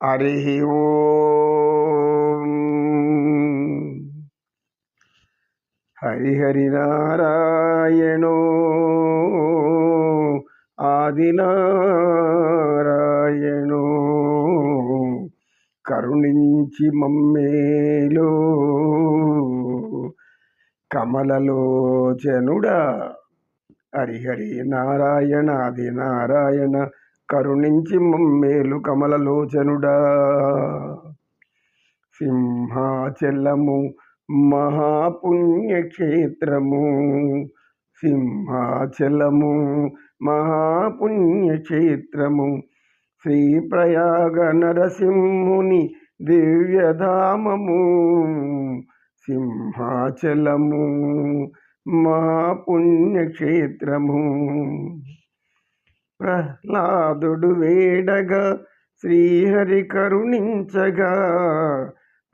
హరి ఓ. హరిహరి నారాయణో ఆదినారాయణో కరుణించి మమ్మేలో కమలలోచనుడా. హరిహరి నారాయణ ఆది నారాయణ కరుణించి మమ్మేలు కమలలోచనుడా. సింహాచలము మహాపుణ్యక్షేత్రము సింహాచలము మహాపుణ్యక్షేత్రము. శ్రీ ప్రయాగ నరసింహుని దివ్యధామము సింహాచలము మహాపుణ్యక్షేత్రము. ప్రహ్లాదుడు వేడగా శ్రీహరి కరుణించగా.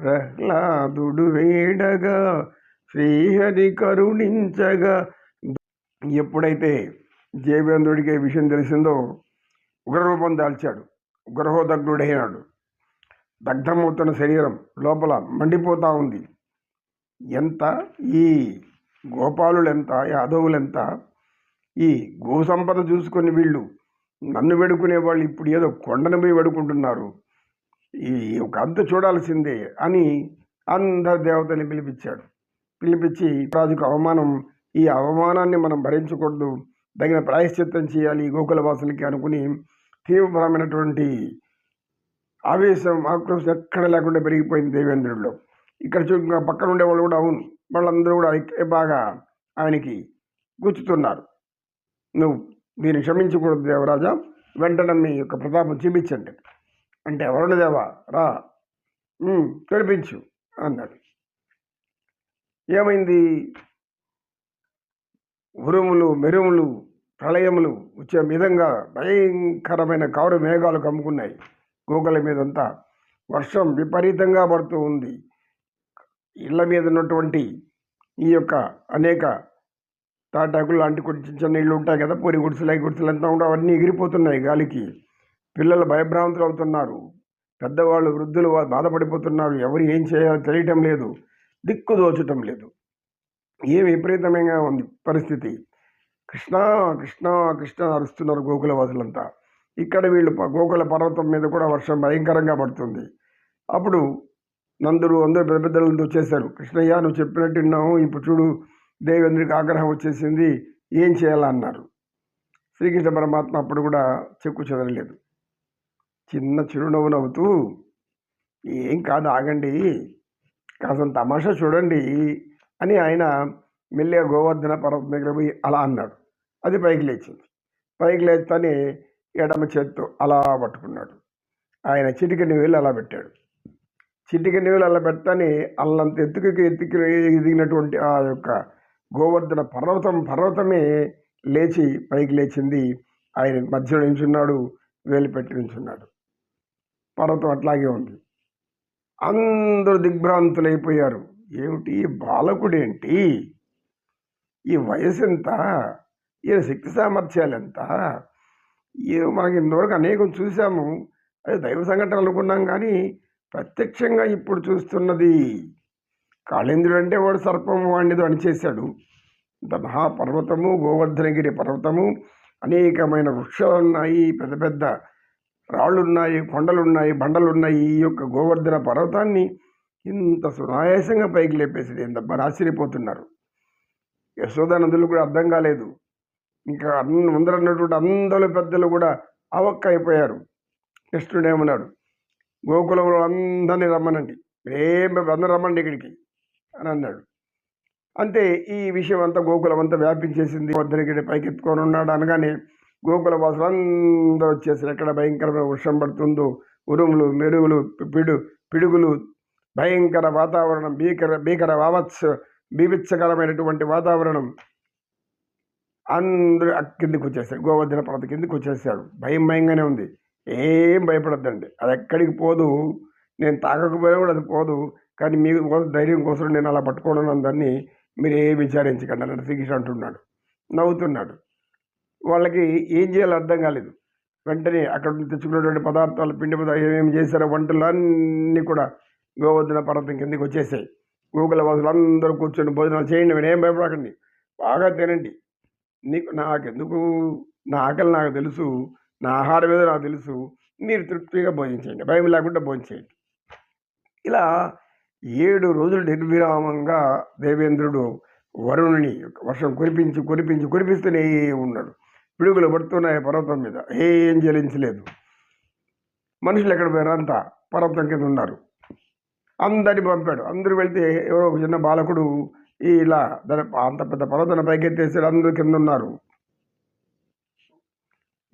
ప్రహ్లాదుడు వేడగా శ్రీహరి కరుణించగా. ఎప్పుడైతే జయవేంద్రుడికి ఈ విషయం తెలిసిందో ఉగ్రరూపం దాల్చాడు. ఉగ్రహోదగ్నుడైనాడు దగ్ధమవుతున్న శరీరం లోపల మండిపోతూ ఉంది. ఎంత? ఈ గోపాలులెంత? యాదవులెంత? ఈ గో సంపద చూసుకొని వీళ్ళు నన్ను వెడుకునే వాళ్ళు ఇప్పుడు ఏదో కొండను పోయి వెడుకుంటున్నారు. ఈ ఒక అంత చూడాల్సిందే అని అందరు దేవతని పిలిపించాడు. పిలిపించి రాజుకు అవమానం ఈ అవమానాన్ని మనం భరించకూడదు. తగిన ప్రాయశ్చిత్తం చేయాలి గోకులవాసులకి గోకుల వాసులకి అనుకుని తీవ్రమైనటువంటి ఆవేశం ఆక్రోశం ఎక్కడ లేకుండా పెరిగిపోయింది దేవేంద్రుడిలో. ఇక్కడ చూ పక్కన ఉండే వాళ్ళు కూడా అవును వాళ్ళందరూ కూడా బాగా ఆయనకి గుచ్చుతున్నారు. నువ్వు దీన్ని క్షమించకూడదు దేవరాజా. వెంటనే మీ యొక్క ప్రతాపం చూపించండి అంటే ఎవరు రా. ఉమ్, అన్నాడు. ఏమైంది? ఉరుములు మెరుములు ప్రళయములు వచ్చే విధంగా భయంకరమైన కౌర మేఘాలు కమ్ముకున్నాయి. గోకుల మీదంతా వర్షం విపరీతంగా పడుతూ ఉంది. ఇళ్ళ మీద ఉన్నటువంటి ఈ యొక్క అనేక తాటాకులు లాంటి కొంచెం చిన్న చిన్న ఇళ్ళు ఉంటాయి కదా పూరి గుడిసెలు గుడిసెలు అంతా కూడా అవన్నీ ఎగిరిపోతున్నాయి గాలికి. పిల్లలు భయభ్రాంతులు అవుతున్నారు. పెద్దవాళ్ళు వృద్ధులు బాధపడిపోతున్నారు. ఎవరు ఏం చేయాలో తెలియటం లేదు. దిక్కు దోచటం లేదు. ఏ విపరీతమైన ఉంది పరిస్థితి. కృష్ణ కృష్ణ కృష్ణ అరుస్తున్నారు గోకులవాసులంతా ఇక్కడ వీళ్ళు గోకుల పర్వతం మీద కూడా వర్షం భయంకరంగా పడుతుంది. అప్పుడు నందుడు అందరూ పెద్ద పెద్దలతో వచ్చేశారు. కృష్ణయ్య నువ్వు చెప్పినట్టున్నావు ఇప్పుడు చూడు దేవేంద్రుడికి ఆగ్రహం వచ్చేసింది ఏం చేయాలన్నారు? శ్రీకృష్ణ పరమాత్మ అప్పుడు కూడా చెక్కు చెదరలేదు చిన్న చిరునవ్వు నవ్వుతూ ఏం కాదు ఆగండి. కాసంత తమాషా చూడండి అని ఆయన మెల్లిగా గోవర్ధన పర్వతం దగ్గర పోయి అలా అన్నాడు. అది పైకి లేచింది. పైకి లేస్తేనే ఎడమ చేత్తో అలా పట్టుకున్నాడు. ఆయన చిటిక వేలు అలా పెట్టాడు. చిటిక వేలు అలా పెట్టని అల్లంత ఎత్తుకు ఎత్తుకి ఎదిగినటువంటి ఆ యొక్క గోవర్ధన పర్వతం పర్వతమే లేచి పైకి లేచింది. ఆయన మధ్యలో నించున్నాడు వేలు పెట్టి నించున్నాడు పర్వతం అట్లాగే ఉంది. అందరూ దిగ్భ్రాంతులైపోయారు. ఏమిటి? బాలకుడేంటి? ఈ వయసు ఎంత ఈయన శక్తి సామర్థ్యాలు ఎంత ఈ మనకి ఇంతవరకు అనేకం చూసాము అది దైవ సంఘటన అనుకున్నాం కానీ ప్రత్యక్షంగా ఇప్పుడు చూస్తున్నది. కాళేంద్రుడు అంటే వాడు సర్పము వాడినిదో అణిచేశాడు. ఇంత మహాపర్వతము గోవర్ధనగిరి పర్వతము అనేకమైన వృక్షాలు ఉన్నాయి పెద్ద పెద్ద రాళ్ళున్నాయి కొండలున్నాయి బండలున్నాయి. ఈ యొక్క గోవర్ధన పర్వతాన్ని ఇంత సునాయాసంగా పైకి లేపేసింది. ఎంత ఆశ్చర్యపోతున్నారు. యశోదానందులు కూడా అర్థం కాలేదు. ఇంకా అన్ని ముందర ఉన్నటువంటి అందరు పెద్దలు కూడా అవక్క అయిపోయారు కృష్ణుడు ఏమన్నాడు? గోకులంలో అందరినీ రమ్మనండి. ఏం అందరూ రమ్మండి ఇక్కడికి. అని అన్నాడు. అంతే ఈ విషయం అంతా గోకులం అంతా వ్యాపించేసింది వద్దరికి పైకెత్తుకొని ఉన్నాడు అనగానే గోకుల వాసులు అందరూ వచ్చేసారు. ఎక్కడ భయంకరమైన వర్షం పడుతుందో ఉరుములు మెరుగులు పిడు పిడుగులు భయంకర వాతావరణం భీకర భీకర వావత్స బీభత్సకరమైనటువంటి వాతావరణం. అందరూ అక్ కిందికి వచ్చేసాడు గోవర్ధన పర్వత కిందికి వచ్చేసాడు. భయం భయంగానే ఉంది. ఏం భయపడద్దండి. అది ఎక్కడికి పోదు. నేను తాగకపోయినా కూడా అది పోదు. కానీ మీ కోసం ధైర్యం కోసం నేను అలా పట్టుకోవడం దాన్ని మీరు ఏ విచారించకండి అన్నాడు శ్రీకృష్ణ అంటున్నాడు. నవ్వుతున్నాడు. వాళ్ళకి ఏం చేయాలో అర్థం కాలేదు. వెంటనే అక్కడ నుంచి తెచ్చుకున్నటువంటి పదార్థాలు పిండి పదార్థాలు ఏమేమి చేశారో వంటలు అన్నీ కూడా గోవర్ధన పర్వతం కిందకి వచ్చేసాయి. గూగుల వాసులు అందరూ కూర్చొని భోజనాలు చేయండి నేను ఏం భయపడకండి బాగా తినండి. నీకు నాకెందుకు? నా ఆకలి నాకు తెలుసు నా ఆహారం ఏదో నాకు తెలుసు మీరు తృప్తిగా భోజించండి భయం లేకుండా భోజించేయండి ఇలా ఏడు రోజులు నిర్విరామంగా దేవేంద్రుడు వరుణుని వర్షం కురిపించి కురిపించి కురిపిస్తూనే ఉన్నాడు. పిడుగులు పడుతున్నాయి పర్వతం మీద. ఏం జలించలేదు. మనుషులు ఎక్కడ పోయారు? అంతా పర్వతం కింద ఉన్నారు. అందరిని పంపాడు. అందరూ వెళ్తే ఎవరో ఒక చిన్న బాలకుడు ఇలా దాని అంత పెద్ద పర్వతం పైకెత్తేసాడు. అందరూ కింద ఉన్నారు.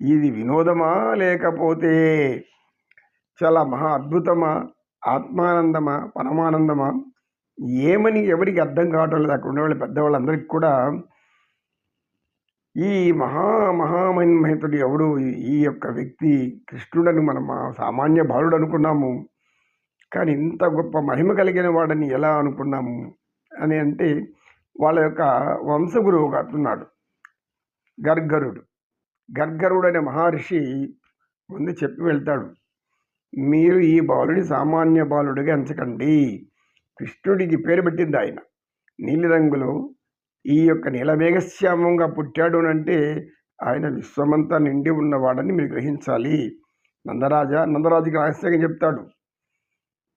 ఇది వినోదమా? లేకపోతే చాలా మహా అద్భుతమా? ఆత్మానందమా పరమానందమా? ఏమని ఎవరికి అర్థం కావటం లేదు. అక్కడ ఉండేవాళ్ళు పెద్దవాళ్ళందరికీ కూడా ఈ మహా మహామహితుడు ఎవడు? ఈ యొక్క వ్యక్తి కృష్ణుడని మనం సామాన్య బాలుడు అనుకున్నాము. కానీ ఇంత గొప్ప మహిమ కలిగిన వాడని ఎలా అనుకున్నాము? అని అంటే వాళ్ళ యొక్క వంశగురువు ఉన్నాడు. గర్గరుడు. గర్గరుడు అనే మహర్షి ముందు చెప్పి వెళ్తాడు. మీరు ఈ బాలుని సామాన్య బాలుడిగా ఎంచకండి. కృష్ణుడికి పేరు పెట్టింది ఆయన. నీలిరంగులో ఈ యొక్క నీలమేఘశ్యామంగా పుట్టాడు అంటే ఆయన విశ్వమంతా నిండి ఉన్నవాడని మీరు గ్రహించాలి. నందరాజ నందరాజుకి రహస్యంగా చెప్తాడు.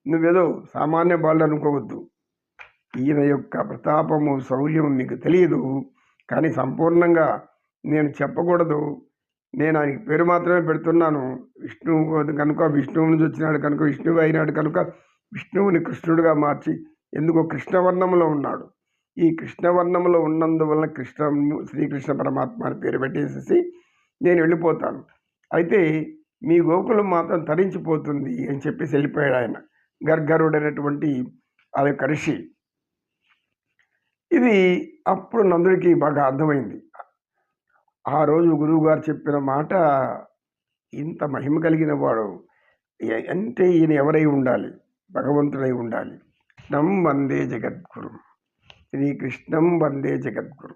నువ్వేదో సామాన్య బాలుడు అనుకోవద్దు. ఈయన యొక్క ప్రతాపము శౌర్యము మీకు తెలియదు. కానీ సంపూర్ణంగా నేను చెప్పకూడదు. నేను ఆయనకి పేరు మాత్రమే పెడుతున్నాను. విష్ణువు కనుక విష్ణువు నుంచి వచ్చినాడు కనుక విష్ణువు అయినాడు కనుక విష్ణువుని కృష్ణుడిగా మార్చి ఎందుకో కృష్ణవర్ణంలో ఉన్నాడు. ఈ కృష్ణవర్ణంలో ఉన్నందువలన కృష్ణ శ్రీకృష్ణ పరమాత్మ అని పేరు పెట్టేసేసి నేను వెళ్ళిపోతాను. అయితే మీ గోకులం మాత్రం తరించిపోతుంది అని చెప్పేసి వెళ్ళిపోయాడు ఆయన. గర్గరుడైనటువంటి ఆ యొక్క ఋషి. ఇది అప్పుడు నందుడికి బాగా అర్థమైంది. ఆ రోజు గురువుగారు చెప్పిన మాట ఇంత మహిమ కలిగిన వాడు అంటే ఈయన ఎవరై ఉండాలి? భగవంతుడై ఉండాలి. కృష్ణం వందే జగద్గురు. శ్రీకృష్ణం వందే జగద్గురు.